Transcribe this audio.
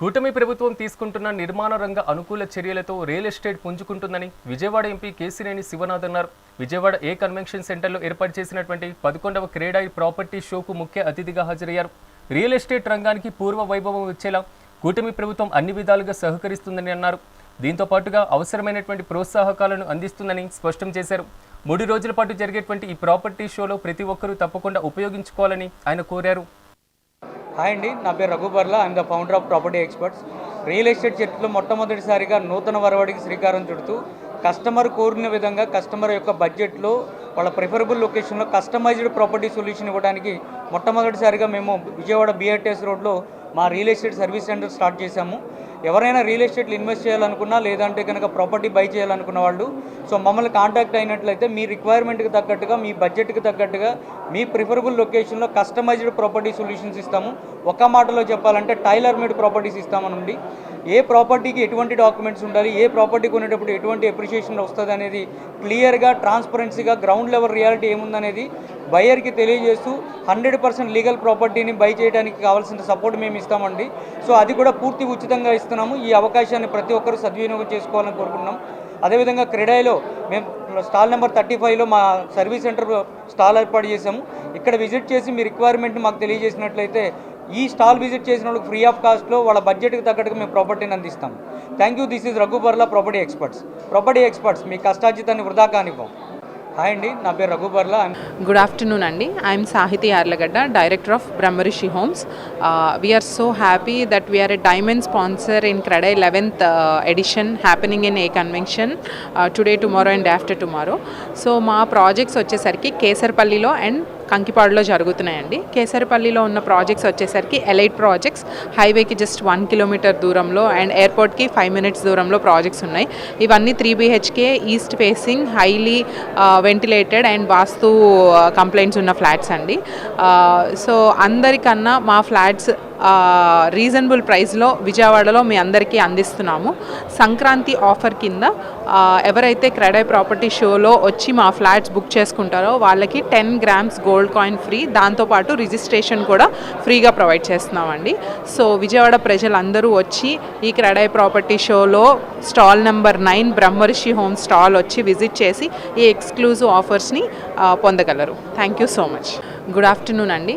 కూటమి ప్రభుత్వం తీసుకుంటున్న నిర్మాణ రంగ అనుకూల చర్యలతో రియల్ ఎస్టేట్ పుంజుకుంటుందని విజయవాడ ఎంపీ కేసినేని శివనాథ్ అన్నారు. విజయవాడ ఏ కన్వెన్షన్ సెంటర్లో ఏర్పాటు చేసినటువంటి పదకొండవ క్రీడా ప్రాపర్టీ షోకు ముఖ్య అతిథిగా హాజరయ్యారు. రియల్ ఎస్టేట్ రంగానికి పూర్వ వైభవం వచ్చేలా కూటమి ప్రభుత్వం అన్ని విధాలుగా సహకరిస్తుందని అన్నారు. దీంతో పాటుగా అవసరమైనటువంటి ప్రోత్సాహకాలను అందిస్తుందని స్పష్టం చేశారు. మూడు రోజుల పాటు జరిగేటువంటి ఈ ప్రాపర్టీ షోలో ప్రతి ఒక్కరూ తప్పకుండా ఉపయోగించుకోవాలని ఆయన కోరారు. హాయ్ అండి నా పేరు Raghubarla I'm the founder of property experts real estate చరిత్రలో మొట్టమొదటిసారిగా నూతన వరవడికి శ్రీకారం చుడుతూ కస్టమర్ కోరిన విధంగా కస్టమర్ యొక్క బడ్జెట్లో వాళ్ళ ప్రిఫరబుల్ లొకేషన్లో కస్టమైజ్డ్ ప్రాపర్టీ సొల్యూషన్ ఇవ్వడానికి మొట్టమొదటిసారిగా మేము విజయవాడ బిఆర్టీఎస్ రోడ్లో మా real estate service centre start చేశాము. ఎవరైనా రియల్ ఎస్టేట్లు ఇన్వెస్ట్ చేయాలనుకున్నా లేదంటే కనుక ప్రాపర్టీ బై చేయాలనుకున్న వాళ్ళు సో మమ్మల్ని కాంటాక్ట్ అయినట్లయితే మీ రిక్వైర్మెంట్కి తగ్గట్టుగా మీ బడ్జెట్కి తగ్గట్టుగా మీ ప్రిఫరబుల్ లొకేషన్లో కస్టమైజ్డ్ ప్రాపర్టీ సొల్యూషన్స్ ఇస్తాము. ఒక మాటలో చెప్పాలంటే టైలర్ మేడ్ ప్రాపర్టీస్ ఇస్తామనండి. ఏ ప్రాపర్టీకి ఎటువంటి డాక్యుమెంట్స్ ఉండాలి ఏ ప్రాపర్టీ కొనేటప్పుడు ఎటువంటి అప్రిషియేషన్ వస్తుంది అనేది క్లియర్గా ట్రాన్స్పరెన్సీగా గ్రౌండ్ లెవెల్ రియాలిటీ ఏముందనేది బయర్కి తెలియజేస్తూ హండ్రెడ్ పర్సెంట్ లీగల్ ప్రాపర్టీని బై చేయడానికి కావాల్సిన సపోర్ట్ మేము ఇస్తామండి. సో అది కూడా పూర్తి ఉచితంగా ఇస్తున్నాము. ఈ అవకాశాన్ని ప్రతి ఒక్కరూ సద్వినియోగం చేసుకోవాలని కోరుకుంటున్నాం. అదేవిధంగా క్రెడాయిలో మేము స్టాల్ నెంబర్ థర్టీ ఫైవ్లో మా సర్వీస్ సెంటర్ స్టాల్ ఏర్పాటు చేసాము ఇక్కడ విజిట్ చేసి మీ రిక్వైర్మెంట్ మాకు తెలియజేసినట్లయితే ఈ స్టాల్ విజిట్ చేసిన వాళ్ళకి ఫ్రీ ఆఫ్ కాస్ట్లో వాళ్ళ బడ్జెట్కి తగ్గట్టుగా మేము ప్రాపర్టీని అందిస్తాం. Thank you. This is Raghubarla property experts. Property experts మీ కష్టార్జితాన్ని వృధా కానివ్వం. హాయ్ అండి నా పేరు రఘుబర్లా గుడ్ ఆఫ్టర్నూన్ అండి. I'm Sahiti Yarlagadda director of Brahmarishi homes we're so happy that we're a diamond sponsor in CREDAI eleventh edition happening in A convention today tomorrow and after tomorrow so మా projects వచ్చేసరికి కేసర్పల్లిలో and కంకిపాడులో జరుగుతున్నాయండి. కేసరిపల్లిలో ఉన్న projects వచ్చేసరికి elite projects హైవేకి just one kilometre దూరంలో అండ్ ఎయిర్పోర్ట్కి ఫైవ్ మినిట్స్ దూరంలో ప్రాజెక్ట్స్ ఉన్నాయి. ఇవన్నీ three BHK east facing highly ventilated and vastu complaints ఉన్న ఫ్లాట్స్ అండి. సో అందరికన్నా మా ఫ్లాట్స్ రీజనబుల్ ప్రైస్లో విజయవాడలో మీ అందరికీ అందిస్తున్నాము. సంక్రాంతి ఆఫర్ కింద ఎవరైతే క్రెడై ప్రాపర్టీ షోలో వచ్చి మా ఫ్లాట్స్ బుక్ చేసుకుంటారో వాళ్ళకి ten grams gold coin free దాంతోపాటు రిజిస్ట్రేషన్ కూడా ఫ్రీగా ప్రొవైడ్ చేస్తున్నామండి. సో విజయవాడ ప్రజలందరూ వచ్చి ఈ క్రెడై ప్రాపర్టీ షోలో stall number nine Brahmarshi home stall వచ్చి విజిట్ చేసి ఈ ఎక్స్క్లూజివ్ ఆఫర్స్ని పొందగలరు. Thank you so much good afternoon అండి.